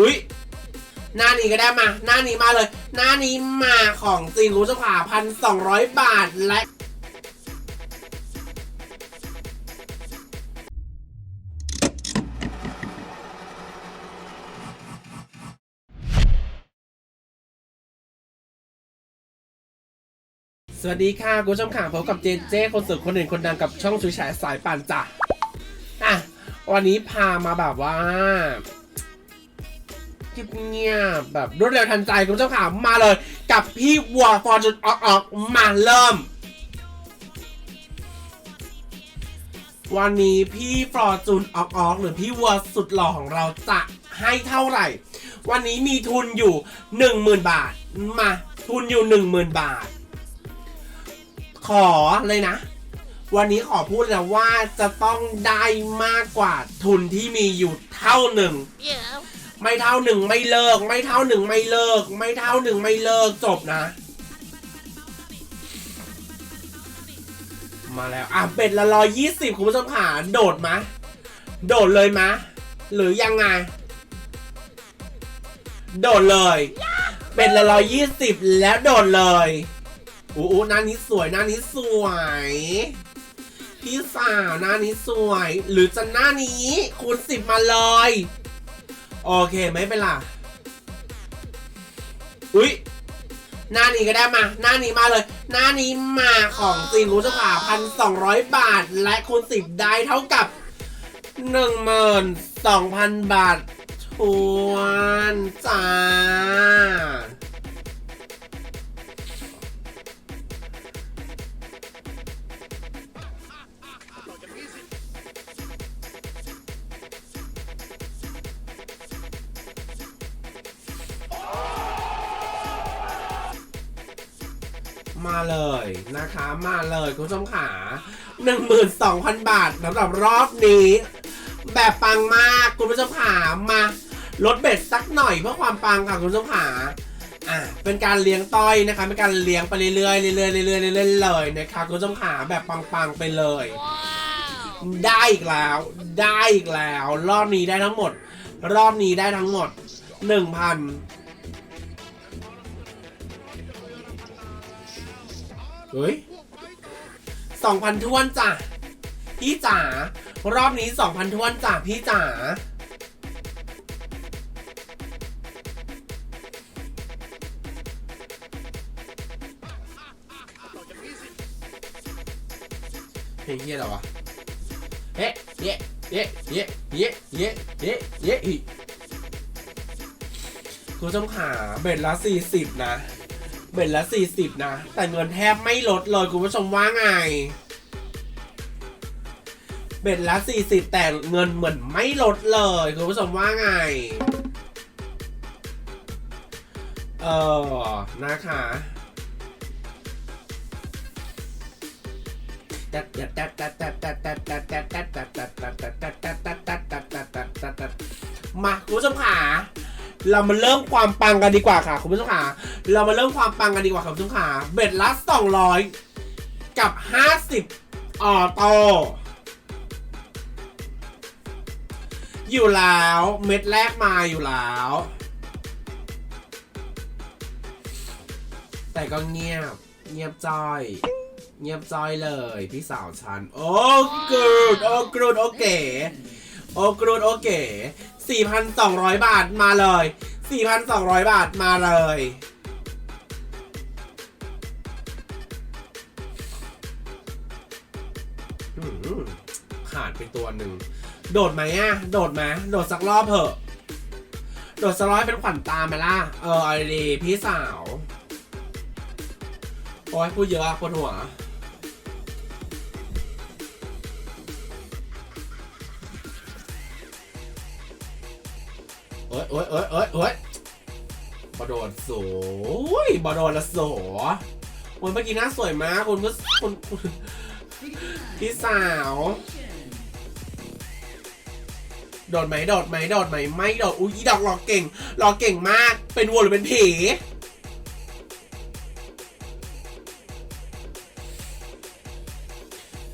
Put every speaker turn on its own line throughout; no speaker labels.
อุ้ยหน้านี้ก็ได้มา หน้านี้มาเลย หน้านี้มาของจริงคุณผู้ชมค่ะพันสองร้อยบาทและ สวัสดีค่ะคุณผู้ชมค่ะพบกับเจเจคนสวยคนหนึ่งคนดังกับช่องชุยฉายสายป่านจ้ะอะวันนี้พามาแบบว่า เงียบแบบรวดเร็วทันใจคุณผู้ชมค่ะมาเลย กับพี่วัวฟอร์จูนออกออกมาเริ่ม วันนี้พี่ฟอร์จูนออกออกหรือพี่วัวสุดหล่อของเราจะให้เท่าไหร่ วันนี้มีทุนอยู่ 10,000 บาท มาทุนอยู่ 10,000 บาท ขอเลยนะวันนี้ขอพูดนะว่าจะต้องได้มากกว่าทุนที่มีอยู่เท่าหนึ่ง
Yeah.
ไม่เท่าหนึ่งไม่เลิก ไม่เท่าหนึ่งไม่เลิก ไม่เท่าหนึ่งไม่เลิกจบนะ มาแล้ว อะเป็ดละร้อยยี่สิบคุณผู้ชมค่ะโดดมะ โดดเลยมะ หรือยังไง โดดเลย เป็ดละร้อยยี่สิบแล้วโดดเลยอู้อู้หน้านี้สวยหน้านี้สวย พี่สาวหน้านี้สวย หรือจะหน้านี้คูณสิบมาเลย โอเคไม่เป็นไรอุ้ยหน้านี้ก็ได้มา หน้านี้มาเลย หน้านี้มาของจริงคุณเจ้าขาพันสองร้อยบาท และคูณสิบได้เท่ากับหนึ่งหมื่นสองพันบาท ทวนจ้า มาเลยนะคะมาเลยคุณผู้ชมขา12,000 บาทสำหรับรอบนี้ แบบปังมากคุณผู้ชมขามาลดเบ็ดสักหน่อยเพื่อความปังค่ะคุณผู้ชมขาอะเป็นการเลี้ยงต้อยนะคะเป็นการเลี้ยงไปเรื่อยๆเรื่อยๆเรื่อยๆเรื่อยๆเลยนะคะคุณผู้ชมขาแบบปังๆไปเลย
Wow.
ได้อีกแล้วได้อีกแล้ว รอบนี้ได้ทั้งหมด รอบนี้ได้ทั้งหมด1,000 เฮ้ยสองพันทวนจ้ะ พี่จ๋ารอบนี้สองพันทวนจ้ะพี่จ๋าเพลงเฮียอะไรวะเฮ้เย้เย้เย้เย้เย้เย้เย้อีคุณผู้ชมขาเบ็ดละสี่สิบนะ เบ็ดละสี่สิบนะ แต่เงินแทบไม่ลดเลยคุณผู้ชมว่าไง เบ็ดละสี่สิบแต่เงินเหมือนไม่ลดเลยคุณผู้ชมว่าไง เออนะคะมาคุณผู้ชมขา เรามาเริ่มความปังกันดีกว่าค่ะคุณผู้ชมขาเรามาเริ่มความปังกันดีกว่าค่ะคุณผู้ชมขาเบ็ดละ200กับ50ออโตอยู่แล้วเม็ดแรกมาอยู่แล้ว แต่ก็เงียบ เงียบจ้อย เงียบจ้อยเลย พี่สาวฉัน โอ้กรูดโอ้กรูดโอเคโอ้กรูดโอเค 4,200 บาทมาเลย 4,200 บาทมาเลย ขาดไปตัวหนึ่ง โดดไหมอะโดดไหมโดดสักรอบเถอะ โดดสักรอบเป็นขวัญตาไหมล่ะ เออเอาดีพี่สาว โอ้ยพูดเยอะอะปวดหัว เอ้ยเอ้ยเอ้ยเอ้ยเอ้ยบอโดนสวยบอโดนละโสโอ้ยเมื่อกี้หน้าสวยมากคุณก็คุณพี่สาว โดดไหมโดดไหมโดดไหมไม่โดดอุ้ยดอกหลอกเก่งหลอกเก่งมาก เป็นวัวหรือเป็นผี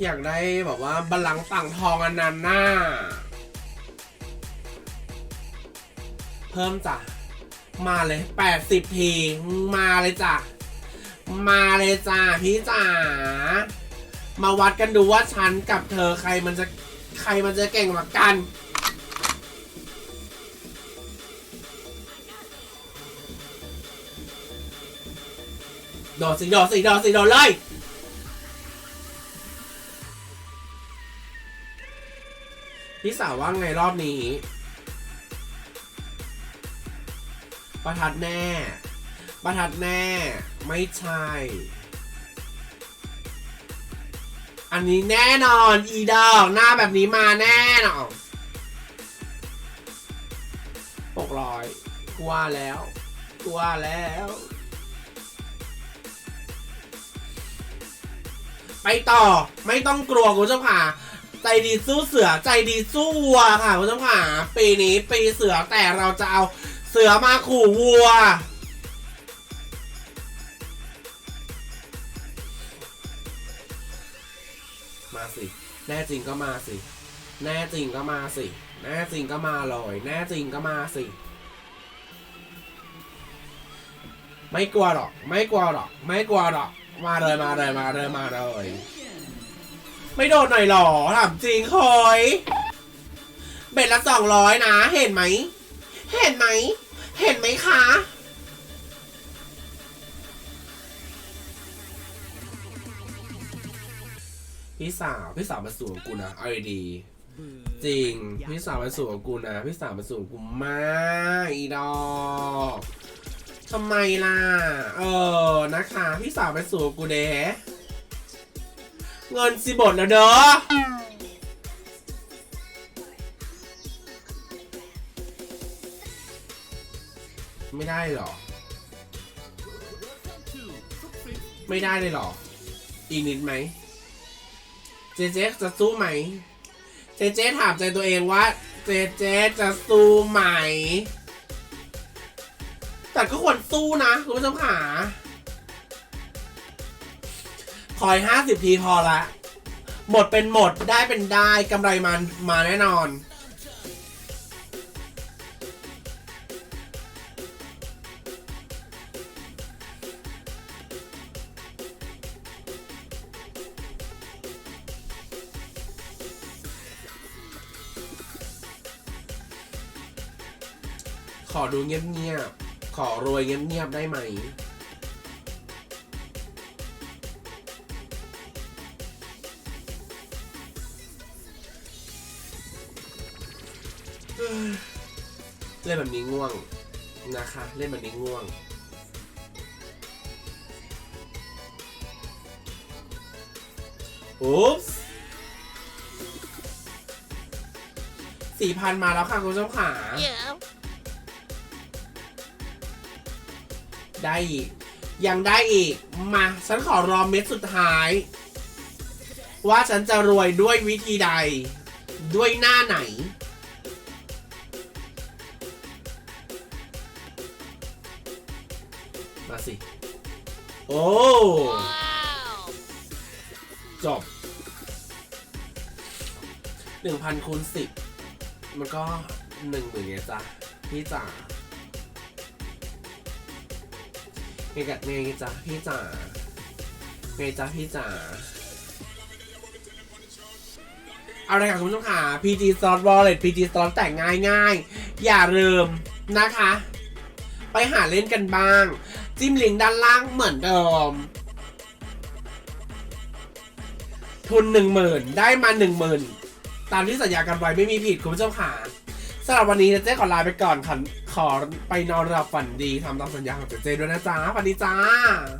อยากได้แบบว่าบัลลังก์ต่างทองอันนั้นน่ะ พิ่มจ้ะ มาเลยแปดสิบทีมาเลยจ้ะ มาเลยจ้าพี่จ๋า มาวัดกันดูว่าฉันกับเธอใครมันจะใครมันจะเก่งกว่ากัน โดดสิโดดสิโดดสิโดดเลยพี่สาวว่าไงรอบนี้ ประทัดแน่ ประทัดแน่ ไม่ใช่ อันนี้แน่นอน อีดอกหน้าแบบนี้มาแน่นอนหกร้อยกว่าแล้วกว่าแล้ว ไปต่อไม่ต้องกลัวคุณผู้ชมค่ะใจดีสู้เสือใจดีสู้วัวค่ะคุณผู้ชมค่ะปีนี้ปีเสือแต่เราจะเอา สือมาขู่วัว มาสิ แน่จริงก็มาสิ แน่จริงก็มาสิ แน่จริงก็มาเลยแน่จริงก็มาสิ ไม่กลัวหรอก ไม่กลัวหรอก ไม่กลัวหรอก มาเลยมาเลยมาเลยมาเลย ไม่โดนหน่อยหรอถามจริงคอย เบ็ดละสองร้อยนะ เห็นไหม เห็นไหม เห็นไหมคะ พี่สาวพี่สาวมาสู่ของกูนะเอาดีๆจริง พี่สาวมาสู่ของกูนะ พี่สาวมาสู่ของกูมากอีดอกทำไมล่ะ เออ นะคะ พี่สาวมาสู่ของกูเด้เงินสิบทแล้วเด้อ ไม่ได้หรอ ไม่ได้เลยหรอ อีกนิดไหม เจเจจะสู้ไหม เจเจถามใจตัวเองว่า เจเจจะสู้ไหม แต่ก็ควรสู้นะคุณผู้ชมขาคอยห้าสิบทีพอละ หมดเป็นหมดได้เป็นได้กำไรมันมาแน่นอน อดูเงียบๆ ขอรวยเงียบๆ ได้ไหม เล่นแบบนี้ง่วงนะคะ เล่นแบบนี้ง่วงอุ๊ปส์สี่พันมาแล้วค่ะ คุณผู้ชมขา
Yeah.
ได้อีก ยังได้อีก มา ฉันขอรอเม็ดสุดท้าย ว่าฉันจะรวยด้วยวิธีใด ด้วยหน้าไหน มาสิ โอ้ จบหนึ่งพันคูณสิบมันก็หนึ่งหมื่นเนี่ยจ้ะพี่จ๋า ไงกับไงจ้ะพี่จ๋าไงจ้ะพี่จ๋าเอาละค่ะคุณผู้ชมค่ะ PG Slot Wallet PG Slot แต่งง่ายง่ายๆอย่าลืมนะคะ ไปหาเล่นกันบ้าง จิ้มลิงก์ด้านล่างเหมือนเดิม ทุนหนึ่งหมื่นได้มาหนึ่งหมื่นตามที่สัญญากันไว้ไม่มีผิดคุณผู้ชมค่ะสำหรับวันนี้เจ๊ขอลาไปก่อนค่ะ ขอไปนอนหลับฝันดีทำตามสัญญาของเจ๊ด้วยนะจ๊ะฝันดีจ้า